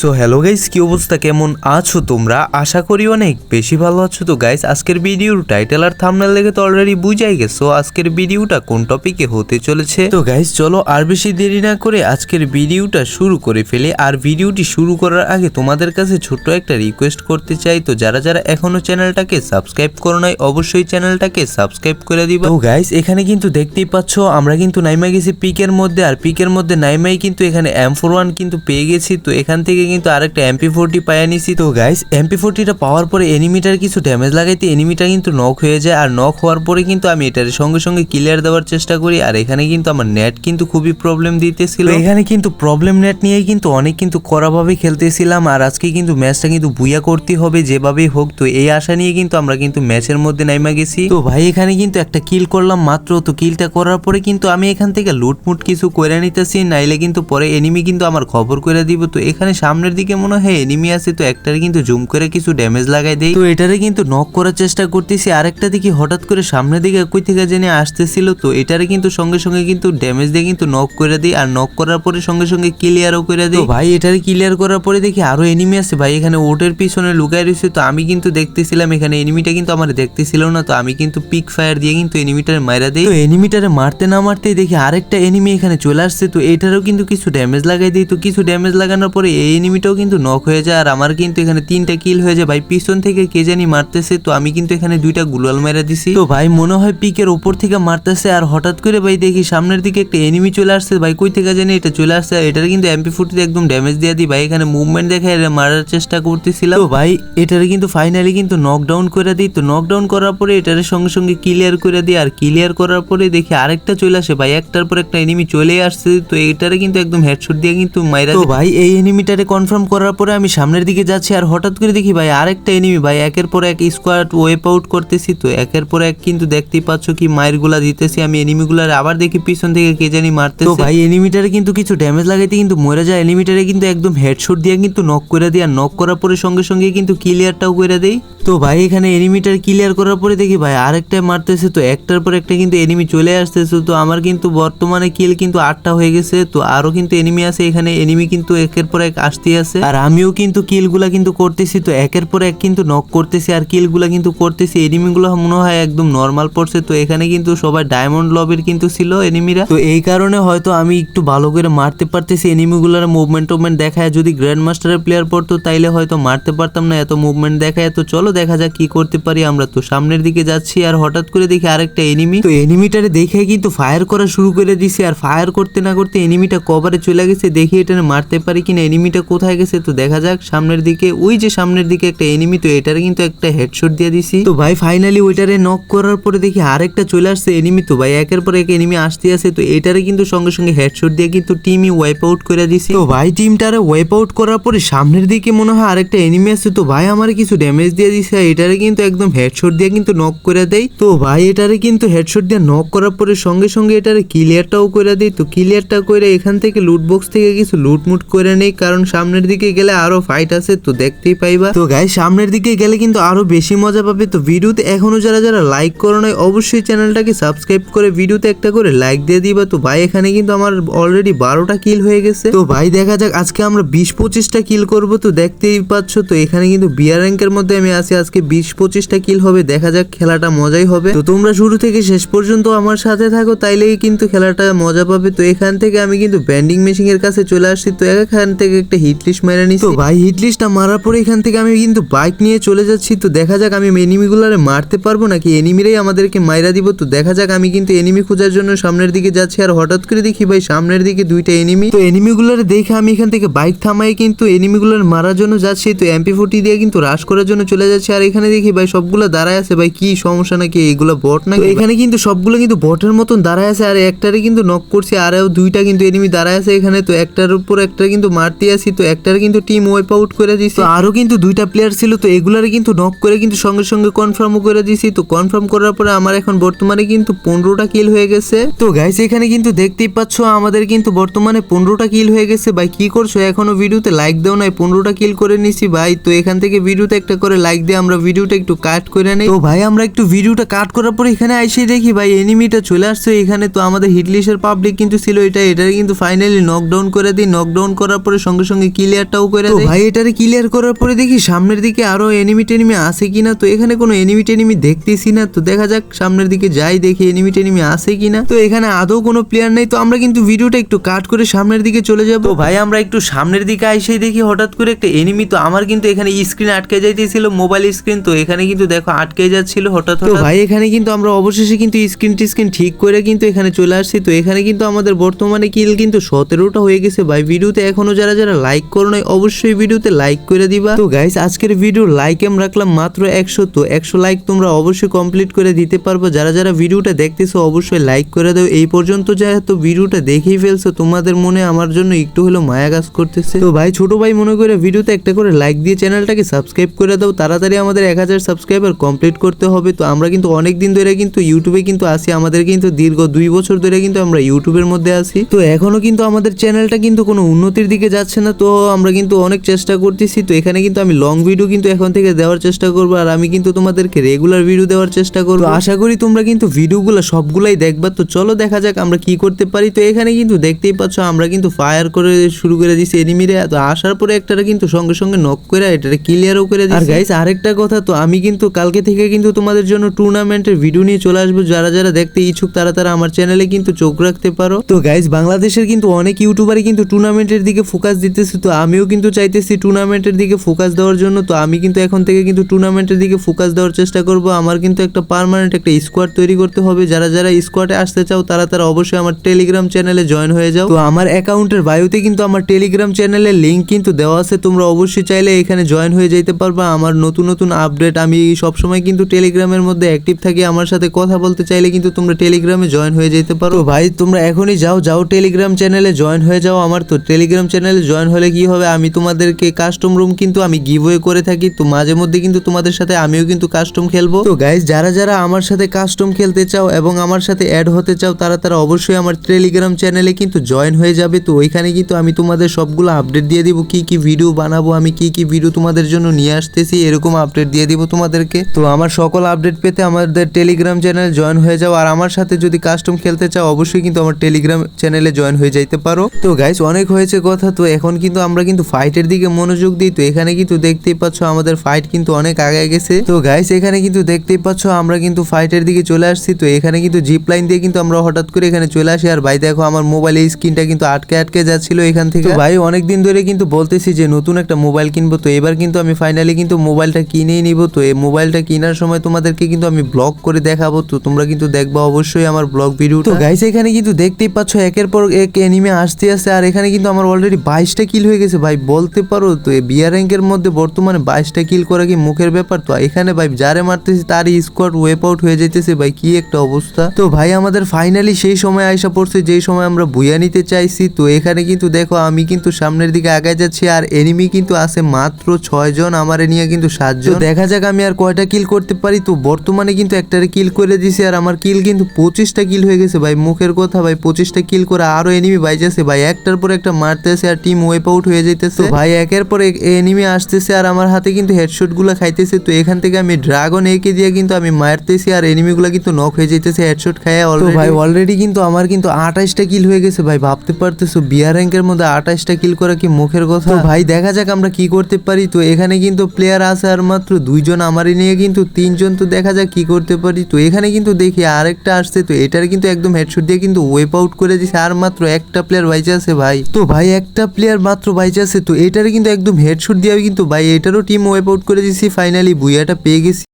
So hello guys কি অবস্থা? কেমন আছো তোমরা? আশা করি অনেক বেশি ভালো আছো। তো গাইস আজকের ভিডিওর টাইটেল আর থাম্বনেল দেখে তো অলরেডি বুঝাই গেছো আজকের ভিডিওটা কোন টপিকে হতে চলেছে। তো গাইস চলো আর বেশি দেরি না করে আজকের ভিডিওটা শুরু করে ফেলে। আর ভিডিওটি শুরু করার আগে তোমাদের কাছে ছোট্ট একটা রিকোয়েস্ট করতে চাই। তো যারা যারা এখনও চ্যানেলটাকে সাবস্ক্রাইব করো নাই, অবশ্যই চ্যানেলটাকে সাবস্ক্রাইব করে দিবা। তো গাইস এখানে কিন্তু দেখতেই পাচ্ছ, আমরা কিন্তু নাইমা গেছি পিকের মধ্যে। আর পিকের মধ্যে নাইমাই কিন্তু এখানে এম ফোর ওয়ান কিন্তু পেয়ে গেছি। তো এখান থেকে কিন্তু আরেকটা এমপি ফোরটি পাইয়া নিছি। তো গাইস এমপি ফোরটিটা পাওয়ার পরে এনিমিটার কিছু ড্যামেজ লাগাইতে এনিমিটা কিন্তু নক হয়ে যায়। আর নক হওয়ার পরে কিন্তু আমি এটার সঙ্গে সঙ্গে ক্লিয়ার দেওয়ার চেষ্টা করি। আর এখানে কিন্তু আমার নেট কিন্তু খুবই প্রবলেম দিতেছিল। এখানে কিন্তু প্রবলেম নেট নিয়ে কিন্তু অনেক কিন্তু কড়াভাবে খেলতেছিলাম। আর আজকে কিন্তু ম্যাচটা কিন্তু বুয়া করতে হবে যেভাবেই হোক। তো এই আশা নিয়ে কিন্তু আমরা কিন্তু ম্যাচের মধ্যে নাইমা গেছি। তো ভাই, এখানে কিন্তু একটা কিল করলাম মাত্র। তো কিলটা করার পরে কিন্তু আমি এখান থেকে লুটমুট কিছু করে নিতেছি। নাইলে কিন্তু পরে এনিমি কিন্তু আমার খবর করে দিব। তো এখানে সামনের দিকে মনে হয় এনিমি আছে তো একটারে কিন্তু জুম করে কিছু ড্যামেজ লাগাই দেই। তো এটারে কিন্তু নক করার চেষ্টা করতেছি আরেকটা দিকে হঠাৎ করে সামনের দিকে কই থেকে জেনে আসতেছিল তো এটারে কিন্তু সঙ্গে সঙ্গে কিন্তু ড্যামেজ দিয়ে কিন্তু নক করে দিই আর নক করার পরে সঙ্গে সঙ্গে ক্লিয়ারও করে দিই। তো ভাই এটারে ক্লিয়ার করার পরে দেখি আরও এনিমি আছে। ভাই এখানে ওটের পিছনে লুকায় রয়েছে তো আমি কিন্তু দেখতেছিলাম এখানে এনিমিটা কিন্তু আমার দেখতেছিল না তো আমি কিন্তু পিক ফায়ার দিয়ে কিন্তু এনিমিটারে মাইরা দিই। তো এনিমিটারে মারতে না মারতেই দেখি আরেকটা এনিমি এখানে চলে আসছে তো এটারও কিন্তু কিছু ড্যামেজ লাগাই দিই। তো কিছু ড্যামেজ লাগানোর পরে এই এনিমিটাও কিন্তু নক হয়ে যায় আর আমার কিন্তু এখানে তিনটা কিল হয়ে যায়। ভাই পিছন থেকে কে জানি মারতেছে তো আমি কিন্তু এখানে দুইটা গুলাল মেরা দিছি। তো ভাই মনে হয় পিকের উপর থেকে মারতেছে আর হঠাৎ করে ভাই দেখি সামনের দিকে একটা এনিমি চলে আসছে। ভাই কই থেকে জানি এটা চলে আসছে আর এটার কিন্তু এমপি ফুটিতে একদম ড্যামেজ দিয়ে দিই। ভাই এখানে মুভমেন্ট দেখে মারার চেষ্টা করতেছিলাম। তো ভাই এটারে কিন্তু ফাইনালি কিন্তু নকডাউন করে দিই। তো নকডাউন করার পরে এটার সঙ্গে সঙ্গে ক্লিয়ার করে দিই আর ক্লিয়ার করার পরে দেখি আরেকটা চলে আসে। ভাই একটার পর একটা এনিমি চলে আসছে তো এটারে কিন্তু একদম হেডশট দিয়ে কিন্তু মাইরা তো ভাই এই এনিমিটারে কনফার্ম করার পরে আমি সামনের দিকে যাচ্ছি আর হঠাৎ করে দেখি ভাই আরেকটা এনিমি ভাই একের পর এক স্কোয়াড ওয়েপ আউট করতেছি তো, একের পর এক কিন্তু দেখতেই পাচ্ছ কি মায়েরগুলা দিতেছি। আমি এনিমিগুলার আবার দেখি পিছন থেকে কে জানি মারতে তো ভাই এনিমিটারে কিন্তু কিছু ড্যামেজ লাগাইতে কিন্তু মরে যায়। এনিমিটারে কিন্তু একদম হেডশট দিয়ে কিন্তু নক করে দিই। আর নক করার পরে সঙ্গে সঙ্গে কিন্তু ক্লিয়ারটাও করে দেই। তো ভাই এখানে এনিমিটার ক্লিয়ার করার পরে দেখি ভাই আরেকটা মারতেছে তো, একটার পর একটা কিন্তু এনিমি চলে আসতেছে তো, আমার কিন্তু বর্তমানে কিল কিন্তু আটটা হয়ে গেছে তো, আরও কিন্তু এনিমি আছে। এখানে এনিমি কিন্তু একের পর এক আসতে আছে। আর আমিও কিন্তু কিলগুলা কিন্তু করতেছি, তো একের পর এক কিন্তু নক করতেছি, আর কিলগুলা কিন্তু করতেছি, এনিমিগুলো মনে হয় একদম নর্মাল পড়ছে, তো এখানে কিন্তু সবাই ডায়মন্ড লবির কিন্তু ছিল এনিমিরা। তো এই কারণে হয়তো আমি একটু ভালো করে মারতে পারতেছি এনিমিগুলোর মুভমেন্ট টুভমেন্ট দেখায়, যদি গ্র্যান্ড মাস্টারের প্লেয়ার পড়তো তাইলে হয়তো মারতে পারতাম না, এত মুভমেন্ট দেখায়, তো চলো দেখা যাক কি করতে পারি আমরা। তো সামনের দিকে যাচ্ছি, আর হঠাৎ করে দেখি আরেকটা এনিমি তো এনিমিটারে দেখে কিন্তু ফায়ার করা শুরু করে দিছি, আর ফায়ার করতে না করতে এনিমিটা কভারে চলে গেছে, দেখি এটা মারতে পারি কিনা এনিমিটা কোথায় গেছে তো দেখা যাক, সামনের দিকে, ওই যে সামনের দিকে একটা এনিমি তো এটারে কিন্তু একটা হেডশট দিয়ে দিছি। তো ভাই ফাইনালি ওইটারে নক করার পরে দেখি আরেকটা চলে আসছে এনিমি তো ভাই, একের পর এক এনিমি আসতে আছে, তো এটারে কিন্তু সঙ্গে সঙ্গে হেডশট দিয়ে কিন্তু টিমই ওয়াইপ আউট করে দিছি। তো ভাই টিমটারে ওয়াইপ আউট করার পরে সামনের দিকে মনে হয় আরেকটা এনিমি আছে, তো ভাই, আমার কিছু ড্যামেজ দিয়ে দিছে এটারে কিন্তু একদম হেডশট দিয়ে কিন্তু নক করে দেয় তো ভাই, এটারে কিন্তু হেডশট দিয়ে নক করার পরে সঙ্গে সঙ্গে এটারে ক্লিয়ারটাও করে দেয় তো ক্লিয়ারটা করে এখান থেকে লুট বক্স থেকে কিছু লুটমুট করে নেই, কারণ সামনের দিকে গেলে আরও ফাইট আছে, তো দেখতেই পাইবা। তো গাই সামনের দিকে গেলে কিন্তু আরও বেশি মজা পাবে। তো ভিডিওতে এখনও যারা যারা লাইক করো নাই, অবশ্যই চ্যানেলটাকে সাবস্ক্রাইব করে ভিডিওতে একটা করে লাইক দিয়ে দিবা। তো ভাই, এখানে কিন্তু আমার অলরেডি বারোটা কিল হয়ে গেছে। তো ভাই, দেখা যাক আজকে আমরা বিশ পঁচিশটা কিল করব। তো দেখতেই পাচ্ছ, তো এখানে কিন্তু বিয়ার র্যাঙ্কের মধ্যে আমি আছি। আজকে বিশ পঁচিশটা কিল হবে, দেখা যাক খেলাটা মজাই হবে। তো তোমরা শুরু থেকে শেষ পর্যন্ত আমার সাথে থাকো, তাইলেই কিন্তু খেলাটা মজা পাবে। তো এখান থেকে আমি কিন্তু ব্যান্ডিং মেশিনের কাছে চলে আসছি। তো এখান থেকে একটা হিট লিস্ট মেরে তো ভাই হিট লিস্টটা মারার পরে এখান থেকে আমি কিন্তু বাইক নিয়ে চলে যাচ্ছি। তো দেখা যাক আমি এনিমিগুলারে মারতে পারব নাকি এনিমিরাই আমাদেরকে মাইরা দিব। তো দেখা যাক আমি কিন্তু এনিমি খোঁজার জন্য সামনের দিকে যাচ্ছি। আর হঠাৎ করে দেখি ভাই সামনের দিকে দুইটা এনিমি তো এনিমিগুলারে দেখে আমি এখান থেকে বাইক থামাই কিন্তু এনিমিগুলার মারার জন্য যাচ্ছি। তো এমপি ফোর্টি দিয়ে কিন্তু রাশ করার জন্য চলে যাচ্ছে। আর এখানে দেখি ভাই সবগুলো দাঁড়ায় আছে। ভাই কি সমস্যা নাকি? এগুলো বট নাকি? এখানে কিন্তু সবগুলো কিন্তু বটের মতন দাঁড়ায় আছে। আর একটারে কিন্তু নক করছি। আরও দুইটা কিন্তু এনিমি দাঁড়ায় আছে এখানে। তো একটার উপর একটা কিন্তু মারতে আসি। তো একটার কিন্তু টিম ওয়াইপ আউট করে দিছি। তো আরও কিন্তু দুইটা প্লেয়ার ছিল, তো এগুলারে কিন্তু নক করে কিন্তু সঙ্গে সঙ্গে কনফার্মও করে দিছি। তো কনফার্ম করার পরে আমার এখন বর্তমানে কিন্তু পনেরোটা কিল হয়ে গেছে। তো গাইস এখানে কিন্তু দেখতেই পাচ্ছ, আমাদের কিন্তু বর্তমানে পনেরোটা কিল হয়ে গেছে। ভাই, কি করছ? এখনও ভিডিওতে লাইক দাও নাই, পনেরোটা কিল করে নিছি ভাই। তো এখান থেকে ভিডিওতে একটা করে লাইক দিয়ে আমরা ভিডিওটা একটু কাট করে নেই। তো ভাই, আমরা একটু ভিডিওটা কাট করার পরে এখানে আইসে দেখি ভাই এনিমিটা চলে আসছে। এখানে তো আমাদের হিটলিশের পাবলিক কিন্তু ছিল এটা এটা কিন্তু ফাইনালি নকডাউন করে দিই। নকডাউন করার পরে সঙ্গে সঙ্গে সঙ্গে ক্লিয়ারটাও করে দেয়। ভাই এটারে ক্লিয়ার করার পরে দেখি সামনের দিকে আরও এনিমি টেনিমি আছে কিনা? তো এখানে কোনো এনিমি টেনিমি দেখতেছি না। তো দেখা যাক সামনের দিকে যাই দেখি এনিমি টেনিমি আছে কিনা। তো এখানে আদৌ কোনো প্লেয়ার নেই। তো আমরা কিন্তু ভিডিওটা একটু কাট করে সামনের দিকে চলে যাব। তো ভাই আমরা একটু সামনের দিকে আইসেই দেখি হঠাৎ করে একটা এনিমি তো আমার কিন্তু এখানে স্ক্রিন আটকে যাইতেছিল মোবাইল স্ক্রিন তো এখানে কিন্তু দেখো আটকে যাচ্ছিল হঠাৎ তো ভাই এখানে কিন্তু আমরা অবশেষে কিন্তু স্ক্রিন টিস্ক্রিন ঠিক করে কিন্তু এখানে চলে আসছি। তো এখানে কিন্তু আমাদের বর্তমানে কিল কিন্তু সতেরোটা হয়ে গেছে। ভাই ভিডিওতে এখনও যারা যারা লাইক করো নাই, অবশ্যই ভিডিওতে লাইক করে দিবা। তো গাইস আজকের ভিডিও লাইক এম রাখলাম মাত্র একশো, তো একশো লাইক তোমরা অবশ্যই কমপ্লিট করে দিতে পারব। যারা যারা ভিডিওটা দেখতেছো, অবশ্যই লাইক করে দাও। এই পর্যন্ত যেহেতু ভিডিওটা দেখেই ফেলছো, তোমাদের মনে আমার জন্য একটু হলেও মায়া কাজ করতেছে। তো ভাই, ছোট ভাই মনে করে ভিডিওতে একটা করে লাইক দিয়ে চ্যানেলটাকে সাবস্ক্রাইব করে দাও। তাড়াতাড়ি আমাদের এক হাজার সাবস্ক্রাইবার কমপ্লিট করতে হবে। তো আমরা কিন্তু অনেক দিন ধরে কিন্তু ইউটিউবে কিন্তু আসি আমাদের কিন্তু দীর্ঘ দুই বছর ধরে কিন্তু আমরা ইউটিউবের মধ্যে আছি। তো এখনও কিন্তু আমাদের চ্যানেলটা কিন্তু কোনো উন্নতির দিকে যাচ্ছে না। আমরা কিন্তু অনেক চেষ্টা করতেছি তো এখানে কিন্তু আমি লং ভিডিও কিন্তু এখন থেকে দেওয়ার চেষ্টা করব আর আমি কিন্তু তোমাদেরকে রেগুলার ভিডিও দেওয়ার চেষ্টা করব। আশা করি তোমরা কিন্তু ভিডিওগুলো সবগুলাই দেখবা তো চলো দেখা যাক আমরা কি করতে পারি। তো এখানে কিন্তু দেখতেই পাচ্ছ আমরা কিন্তু ফায়ার করে শুরু করে দিছি এনিমিরে তো আসার পরে একটা কিন্তু সঙ্গে সঙ্গে নক করে এটারে ক্লিয়ারও করে দিছি। আর গাইস আরেকটা কথা তো আমি কিন্তু কালকে থেকে কিন্তু তোমাদের জন্য টুর্নামেন্টের ভিডিও নিয়ে চলে আসব যারা যারা দেখতে ইচ্ছুক তারা তারা আমার চ্যানেলে কিন্তু চোখ রাখতে পারো। তো গাইস বাংলাদেশের কিন্তু অনেক ইউটিউবারই কিন্তু টুর্নামেন্টের দিকে ফোকাস দিতেছে তো আমিও কিন্তু চাইতেছি টুর্নামেন্টের দিকে ফোকাস দেওয়ার জন্য, তো আমি কিন্তু এখন থেকে কিন্তু টুর্নামেন্টের দিকে ফোকাস দেওয়ার চেষ্টা করব। আমার কিন্তু একটা পার্মানেন্ট একটা স্কোয়াড তৈরি করতে হবে। যারা যারা স্কোয়াডে আসতে চাও, তারা তারা অবশ্যই আমার টেলিগ্রাম চ্যানেলে জয়েন হয়ে যাও। তো আমার অ্যাকাউন্টের বায়ুতে কিন্তু আমার টেলিগ্রাম চ্যানেলের লিঙ্ক কিন্তু দেওয়া আছে। তোমরা অবশ্যই চাইলে এখানে জয়েন হয়ে যেতে পারবা। আমার নতুন নতুন আপডেট আমি সবসময় কিন্তু টেলিগ্রামের মধ্যে অ্যাক্টিভ থাকি। আমার সাথে কথা বলতে চাইলে কিন্তু তোমরা টেলিগ্রামে জয়েন হয়ে যেতে পারো। ভাই, তোমরা এখনই যাও যাও টেলিগ্রাম চ্যানেলে জয়েন হয়ে যাও। আমার তো টেলিগ্রাম চ্যানেলে জয়েন হলে কি হবে? আমি তোমাদেরকে কাস্টম রুম কিন্তু আমি গিভওয়ে করে থাকি। তো মাঝে মধ্যে কিন্তু তোমাদের সাথে আমিও কিন্তু কাস্টম খেলব। তো গাইজ যারা যারা আমার সাথে কাস্টম খেলতে চাও এবং আমার সাথে অ্যাড হতে চাও, তারা তারা অবশ্যই আমার টেলিগ্রাম চ্যানেলে কিন্তু জয়েন হয়ে যাবে। তো ওইখানে কিন্তু আমি তোমাদের সবগুলো আপডেট দিয়ে দিব। কি কি ভিডিও বানাবো, আমি কি কি ভিডিও তোমাদের জন্য নিয়ে আসতেছি, এরকম আপডেট দিয়ে দিব তোমাদেরকে। তো আমার সকল আপডেট পেতে আমাদের টেলিগ্রাম চ্যানেলে জয়েন হয়ে যাও। আর আমার সাথে যদি কাস্টম খেলতে চাও, অবশ্যই কিন্তু আমার টেলিগ্রাম চ্যানেলে জয়েন হয়ে যাইতে পারো। তো গাইস অনেক হয়েছে কথা। তো এখন কিন্তু আমরা কিন্তু ফাইটের দিকে মনোযোগ দিই। তো এখানে কিন্তু দেখতেই পাচ্ছ আমাদের ফাইট কিন্তু অনেক আগে গেছে। তো গাইস এখানে কিন্তু দেখতেই পাচ্ছ আমরা কিন্তু ফাইটের দিকে চলে আসছি। তো এখানে কিন্তু জিপ লাইন দিয়ে কিন্তু আমরা হঠাৎ করে এখানে চলে আসি। আর ভাই, দেখো আমার মোবাইলের স্ক্রিনটা কিন্তু আটকে আটকে যাচ্ছিল এখান থেকে। ভাই অনেক দিন ধরে কিন্তু বলতেছি যে নতুন একটা মোবাইল কিনবো। তো এবার কিন্তু আমি ফাইনালি কিন্তু মোবাইলটা কিনেই নিব। তো এই মোবাইলটা কেনার সময় তোমাদেরকে কিন্তু আমি ব্লগ করে দেখাবো। তো তোমরা কিন্তু দেখবা অবশ্যই আমার ব্লগ ভিডিও তো গাইস এখানে কিন্তু দেখতেই পাচ্ছ একের পর এক এনিমে আসতে আসতে। আর এখানে কিন্তু আমার অলরেডি বাইশটা কিল হয়ে গেছে। ভাই, বলতে পারো তো বিয়ার র্যাঙ্কের মধ্যে বর্তমানে বাইশটা কিল করা কি মুখের ব্যাপার? তো এখানে ভাই, যারে মারতেছে তারই স্কোয়াড ওয়েপ আউট হয়ে যাইতেছে। ভাই, কি একটা অবস্থা। তো ভাই, আমাদের ফাইনালি সেই সময় আইসা পড়ছে, যেই সময় আমরা বুয়া নিতে চাইছি। তো এখানে কিন্তু দেখো, আমি কিন্তু সামনের দিকে আগায় যাচ্ছি, আর এনিমি কিন্তু আছে মাত্র ছয় জন, আমারে নিয়ে কিন্তু সাতজন দেখা যাক আমি আর কয়টা কিল করতে পারি। তো বর্তমানে কিন্তু একটারে কিল করে দিছি, আর আমার কিল কিন্তু পঁচিশটা কিল হয়ে গেছে। ভাই, মুখের কথা, ভাই, পঁচিশটা কিল করে আরও এনিমি বাইজাছে। ভাই, একটার পর একটা মারতেছে, আর টিম ওয়েপ আউট হয়ে যাইতেছে। ভাই একের পর এক এনিমি আসতেছে আর আমার হাতে কিন্তু হেডশটগুলা খাইতেছে। তো এখান থেকে আমি ড্রাগন একে দিয়ে কিন্তু আমি মারতেছি আর এনিমি গুলা কিন্তু নক হয়ে যাইতেছে হেডশট খায় অলরেডি ভাই অলরেডি কিন্তু আমার কিন্তু আঠাশটা কিল হয়ে গেছে ভাই ভাবতে পারতেছো? বিয়ার র্যাঙ্কের মধ্যে আঠাশটা কিল করা কি মুখের কথা? তো ভাই দেখা যাক আমরা কি করতে পারি। তো এখানে কিন্তু প্লেয়ার আছে আর মাত্র দুইজন আমারই নিয়ে কিন্তু তিনজন। তো দেখা যাক কি করতে পারি। তো এখানে কিন্তু দেখি আরেকটা আসছে। তো এটার কিন্তু একদম হেডশট দিয়ে কিন্তু ওয়েপ আউট করে দিছে। আর মাত্র একটা প্লেয়ার বাইচে আছে ভাই। তো ভাই একটা প্লেয়ার মাত্র বাই আছে, তো এটারে কিন্তু একদম হেডশুট দিয়ে কিন্তু ভাই এটারও টিম ওয়েপ আউট করে দিয়েছি ফাইনালি বুইয়াটা পেয়ে গেছি।